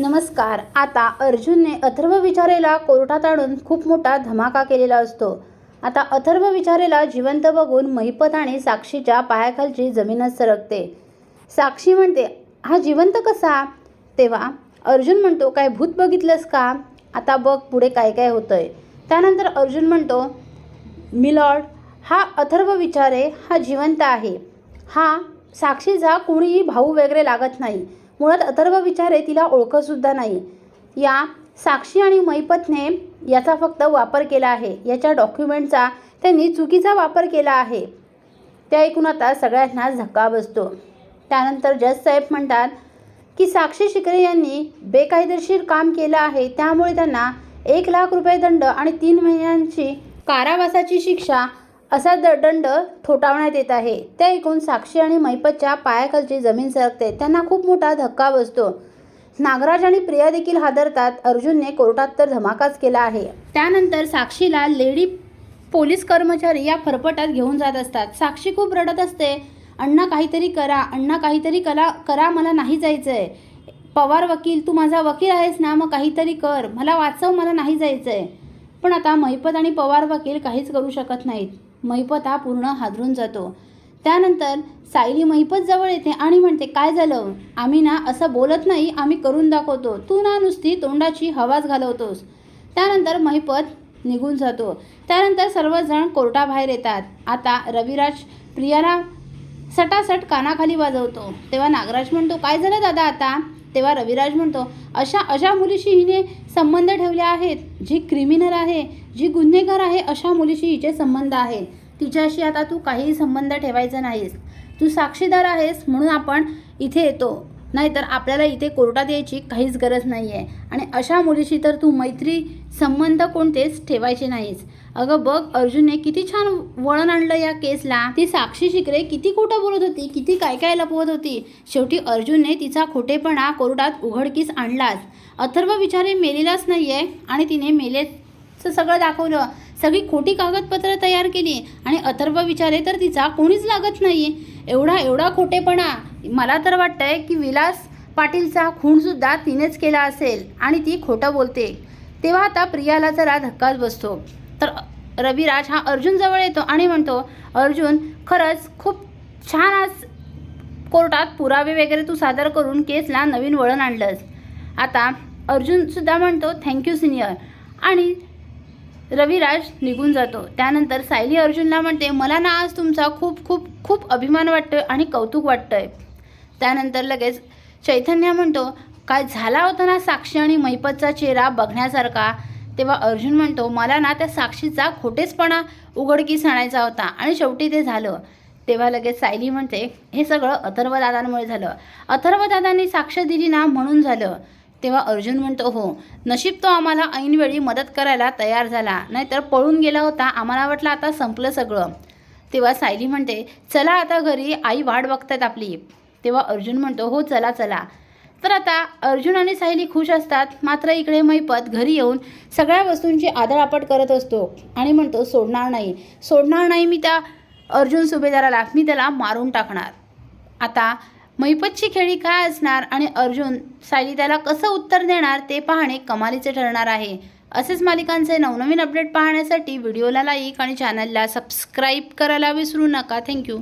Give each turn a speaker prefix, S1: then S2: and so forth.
S1: नमस्कार. आता अर्जुनने अथर्व विचारेला कोर्टात आणून खूप मोठा धमाका केलेला असतो. आता अथर्व विचारेला जिवंत बघून महिपत आणि साक्षीच्या पायाखालची जमीनच सरकते. साक्षी म्हणते हा जिवंत कसा? तेव्हा अर्जुन म्हणतो काय भूत बघितलंस का? आता बघ पुढे काय काय होतंय. त्यानंतर अर्जुन म्हणतो मिलॉर्ड हा अथर्व विचारे हा जिवंत आहे. हा साक्षीचा कुणीही भाऊ वगैरे लागत नाही. मुळात अथर्व विचारे तिला ओळखतसुद्धा नाही. या साक्षी आणि मैपतने याचा फक्त वापर केला आहे. याच्या डॉक्युमेंटचा त्यांनी चुकीचा वापर केला आहे. ते ऐकून आता सगळ्यांना धक्का बसतो. त्यानंतर जज साहेब म्हणतात की साक्षी शिकरे यांनी बेकायदेशीर काम केलं आहे. त्यामुळे त्यांना एक लाख रुपये दंड आणि तीन महिन्यांची कारावासाची शिक्षा असा द दंड ठोठावण्यात येत आहे. ते ऐकून साक्षी आणि मैपतच्या पायाखालची जमीन सरकते. त्यांना खूप मोठा धक्का बसतो. नागराज आणि प्रिया देखील हादरतात. अर्जुनने कोर्टात तर धमाकाच केला आहे. त्यानंतर साक्षीला लेडी पोलीस कर्मचारी या फरफटात घेऊन जात असतात. साक्षी खूप रडत असते. अण्णा काहीतरी करा. अण्णा काहीतरी करा करा. मला नाही जायचं आहे पवार वकील तू माझा वकील आहेस ना? मग काहीतरी कर. मला वाचव. मला नाही जायचं आहे पण आता महिपत आणि पवार वकील काहीच करू शकत नाहीत. महिपत हा पूर्ण हादरून जातो. त्यानंतर सायली महिपत जवळ येते आणि म्हणते काय झालं? आम्ही ना असं बोलत नाही आम्ही करून दाखवतो. तू ना नुसती तोंडाची हवाच घालवतोस. त्यानंतर महिपत निघून जातो. त्यानंतर सर्वजण कोर्टाबाहेर येतात. आता रविराज प्रियाला सटासट कानाखाली वाजवतो. तेव्हा नागराज म्हणतो काय झालं दादा आता? तेव्हा रविराज म्हणतो अशा अशा मुलीशी हिने संबंध ठेवले आहेत. जी क्रिमिनल आहे जी गुन्हेगार आहे अशा मुलीशी हिचे संबंध आहेत. तिच्याशी आता तू काहीही संबंध ठेवायचा नाहीस. तू साक्षीदार आहेस म्हणून आपण इथे येतो. नाहीतर आपल्याला इथे कोर्टात यायची काहीच गरज नाही आहे आणि अशा मुलीशी तर तू मैत्री संबंध कोणतेच ठेवायचे नाहीस अगं बघ अर्जुनने किती छान वळण आणलं या केसला. ती साक्षी शिकरे किती खोटं बोलत होती किती काय काय लपवत होती. शेवटी अर्जुनने तिचा खोटेपणा कोर्टात उघडकीस आणलाच. अथर्व विचारे मेलेलाच नाही आहे आणि तिने मेलेचं सगळं दाखवलं. सगळी खोटी कागदपत्र तयार केली आणि अथर्व विचारे तर तिचा कोणीच लागत नाही. एवढा एवढा खोटेपणा. मला तर वाटतंय की विलास पाटीलचा खूनसुद्धा तिनेच केला असेल आणि ती खोटं बोलते. तेव्हा आता प्रियाला जरा धक्काच बसतो. तर रविराज हा अर्जुनजवळ येतो आणि म्हणतो अर्जुन खरंच खूप छान आज कोर्टात पुरावे वगैरे तू सादर करून केसला नवीन वळण आणलंस. आता अर्जुनसुद्धा म्हणतो थँक्यू सिनियर आणि रविराज निघून जातो. त्यानंतर सायली अर्जुनला म्हणते मला ना आज तुमचा खूप खूप खूप अभिमान वाटतोय आणि कौतुक वाटतंय. त्यानंतर लगेच चैतन्य म्हणतो काय झाला होता ना साक्षी आणि मैपतचा चेहरा बघण्यासारखा. तेव्हा अर्जुन म्हणतो मला ना त्या साक्षीचा खोटेचपणा उघडकीस आणायचा होता आणि शेवटी ते झालं. तेव्हा लगेच सायली म्हणते हे सगळं अथर्वदादांमुळे झालं. अथर्वदादांनी साक्ष दिली ना म्हणून झालं. तेव्हा अर्जुन म्हणतो हो नशीब तो आम्हाला ऐनवेळी मदत करायला तयार झाला. नाहीतर पळून गेला होता आम्हाला वाटलं आता संपलं सगळं. तेव्हा सायली म्हणते चला आता घरी आई वाट बघतात आपली. तेव्हा अर्जुन म्हणतो हो चला चला. तर आता अर्जुन आणि सायली खुश असतात. मात्र इकडे मैपत घरी येऊन सगळ्या वस्तूंची आदळआपट करत असतो आणि म्हणतो सोडणार नाही. सोडणार नाही मी त्या अर्जुन सुभेदाराला. मी त्याला मारून टाकणार. आता मैपतची खेळी काय असणार आणि अर्जुन सायली त्याला कसं उत्तर देणार ते पाहणे कमालीचे ठरणार आहे. असेच मालिकांचे नवनवीन अपडेट पाहण्यासाठी व्हिडिओला लाईक आणि चॅनलला सबस्क्राईब करायला विसरू नका. थँक्यू